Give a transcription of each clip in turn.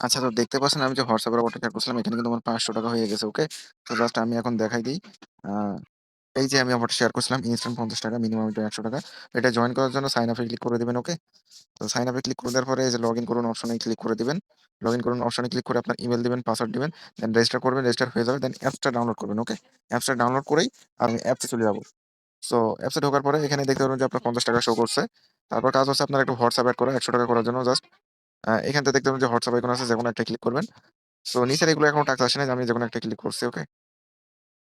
আচ্ছা তো দেখতে পাচ্ছেন আমি যে WhatsApp এর অটোটা করছিলাম এখানে কিন্তু আমার ৳৫০০ হয়ে গেছে। ওকে? তো জাস্ট আমি এখন দেখাই দিই আ এই যে আমি অফারটা শেয়ার করছিলাম ইনস্ট্যান্ট ৳৫০ মিনিমাম এটা ৳১০০ এটা জয়েন করার জন্য সাইন আপ ক্লিক করে দিবেন। ওকে? তো সাইন আপ ক্লিক করে দেওয়ার পরে এই যে লগইন করুন অপশনে ক্লিক করে দিবেন। লগইন করুন অপশনে ক্লিক করে আপনার ইমেইল দিবেন, পাসওয়ার্ড দিবেন। দেন রেজিস্টার করবেন, রেজিস্টার হয়ে যাবে। দেন অ্যাপসটা ডাউনলোড করবেন। ওকে? অ্যাপসটা ডাউনলোড করেই আমি অ্যাপসে চলে যাব। সো অ্যাপসে ঢোকার পরে এখানে দেখতে পারবেন যে আপনার ৳৫০ শো করছে। তারপর কাজ হচ্ছে আপনার একটা WhatsApp এড করা ৳১০০ করার জন্য জাস্ট আ এখান থেকে দেখতে পাবেন যে হোয়াটসঅ্যাপ আইকন আছে যেকোনো একটা ক্লিক করবেন। সো নিচের এগুলো এখনও টাস্ক আসে নাই। আমি যেকোনো একটা ক্লিক করছি। ওকে?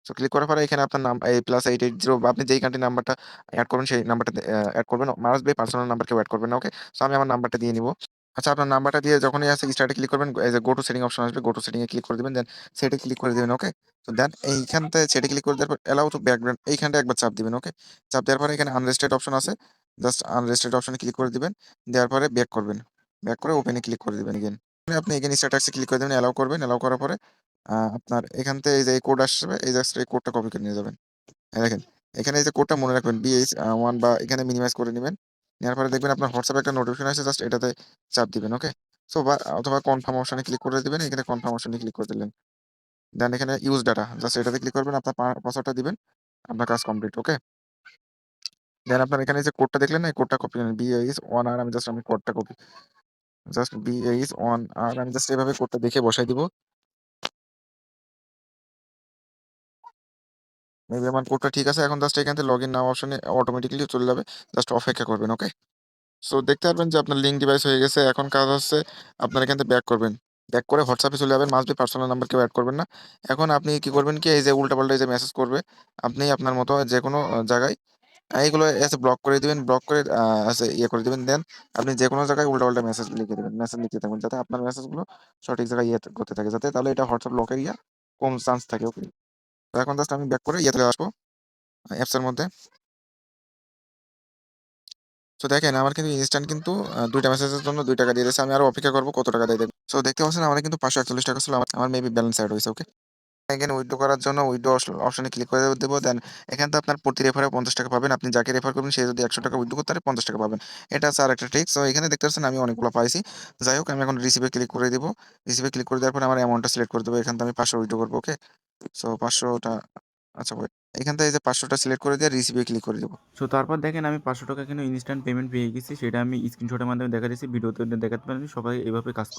সো ক্লিক করার পরে এখানে আপনার নাম, এই +880 বা আপনি যেই কান্ট্রি নাম্বারটা অ্যাড করবেন, সেই নাম্বারটা অ্যাড করবেন। মাস্ট বি পার্সোনাল নাম্বার কেউ অ্যাড করবেন না। ওকে? সো আমি আমার নাম্বারটা দিয়ে নিবো। আচ্ছা আপনার নাম্বারটা দিয়ে যখনই আছে স্টার্ট ক্লিক করবেন, এই যে গো টু সেটিং অপশন আসবে। গো টু সেটিং এ ক্লিক করে দিবেন। দেন সেটে ক্লিক করে দিবেন। ওকে? তো দেন এইখানটায় সেট এ ক্লিক করে দেওয়ার পর অ্যালাও টু ব্যাকগ্রাউন্ড এইখানটায় একবার চাপ দিবেন। ওকে? চাপ দেওয়ার পরে এখানে আনরেস্ট্রিক্টেড অপশন আছে। জাস্ট আনরেস্ট্রিক্টেড অপশনে ক্লিক করে দিবেন। দেওয়ার পরে ব্যাক করবেন। ব্যাক করে ওপেন ক্লিক করে দেবেন এগেইন। আপনি এগেইন স্ট্যাটাস ক্লিক করে দেবেন অ্যালাও করবেন। অ্যালাও করার পরে আপনার এখান থেকে এই যে এই কোড আসবে, এই জাস্ট এই কোডটা কপি করে নিয়ে যাবেন। দেখেন। এখানে এই যে কোডটা মনে রাখবেন আ 1 বা এখানে মিনিমাইজ করে নিবেন। নেওয়ার পরে দেখবেন আপনার হোয়াটসঅ্যাপে একটা নোটিফিকেশন আসছে, জাস্ট এটাতে চাপ দিবেন। ওকে? সো বা অথবা কনফার্ম অপশনে ক্লিক করে দিবেন। এখানে কনফার্ম অপশনে ক্লিক করে দিলেন। দেন এখানে ইউজ ডাটা জাস্ট এটাতে ক্লিক করবেন। আপনার পাসওয়ার্ডটা দিবেন। আপনার কাজ কমপ্লিট। ওকে? দেন আপনার এখানে যে কোডটা দেখলেন? এই কোডটা কপি করে BH1R আমি জাস্ট আমি কোডটা copy just B H one আর আমি জাস্ট এভাবে কোডটা দেখে বসায় দিব। মেবি আমার কোডটা ঠিক আছে। এখন জাস্ট এখান থেকে লগ ইন নাও অপশনে অটোমেটিক্যালি চলে যাবে। জাস্ট অপেক্ষা করবেন। ওকে? সো দেখতে পারবেন যে আপনার লিঙ্ক ডিভাইস হয়ে গেছে। এখন কাজ হচ্ছে আপনার এখান থেকে ব্যাক করবেন। ব্যাক করে হোয়াটসঅ্যাপে চলে যাবেন। মাস্ট বি পার্সোনাল নাম্বার কেউ এড করবেন না। এখন আপনি কি করবেন কি এই যে উল্টাপাল্টা এই যে মেসেজ করবে, আপনি আপনার মতো যে কোনো জায়গায় আ এগুলো এসে ব্লক করে দিবেন। ব্লক করে আ ইয়ে করে দিবেন। দেন আপনি যেকোনো জায়গায় উল্টাপাল্টা মেসেজ লিখে দিবেন। মেসেজ লিখতে থাকবেন। যাতে আপনার মেসেজগুলো সঠিক জায়গায় ইয়ে করতে থাকে। যাতে তাহলে এটা WhatsApp লকের ইয়া কম চান্স থাকে। ওকে? তো এখন জাস্ট আমি ব্যাক করে ইয়েতে আসব। অ্যাপসের মধ্যে। সো দেখেন, আমার কিন্তু ইনস্ট্যান্ট কিন্তু আ ২ টা মেসেজের জন্য ৳২ দিয়ে দিয়েছে। আমি আরও অপেক্ষা করব কত টাকা দেয় দেখব। সো দেখতে পাচ্ছেন, আমার কিন্তু ৳৫৪১ ছিল। আমার মেবি ব্যালেন্স এড হইছে। ওকে? এগেইন উইথড্র করার জন্য উইথড্র অপশনে ক্লিক করে দেব। দেন এখান থেকে আপনার প্রতি রেফারে ৳৫০ পাবেন। আপনি যাকে রেফার করবেন, সে যদি ৳১০০ উইথড্র করতে পারে ৳৫০ পাবেন। এটা হচ্ছে আরেকটা ট্রিক্স। সো এখানে দেখতে পাচ্ছেন আমি অনেকগুলো পাইছি। যাই হোক, আমি এখন রিসিভে ক্লিক করে দেবো রিসিভে ক্লিক করে দেওয়ার পর আমার অ্যামাউন্টটা সিলেক্ট করে দেব। এখান থেকে আমি ৫০০ উইথড্র করব ওকে? সো পাঁচশোটা আচ্ছা ওয়েট। এখান থেকে যে ৫০০ টা সিলেক্ট করে দিয়ে রিসিভে ক্লিক করে দেবো সো তারপর দেখেন আমি ৳৫০০ কিন্তু ইনস্ট্যান্ট পেমেন্ট পেয়ে গেছি। সেটা আমি স্ক্রিনশটের মাধ্যমে দেখা দিচ্ছি। ভিডিওতে দেখাতে পারিনি। সবাই এভাবে কাজ।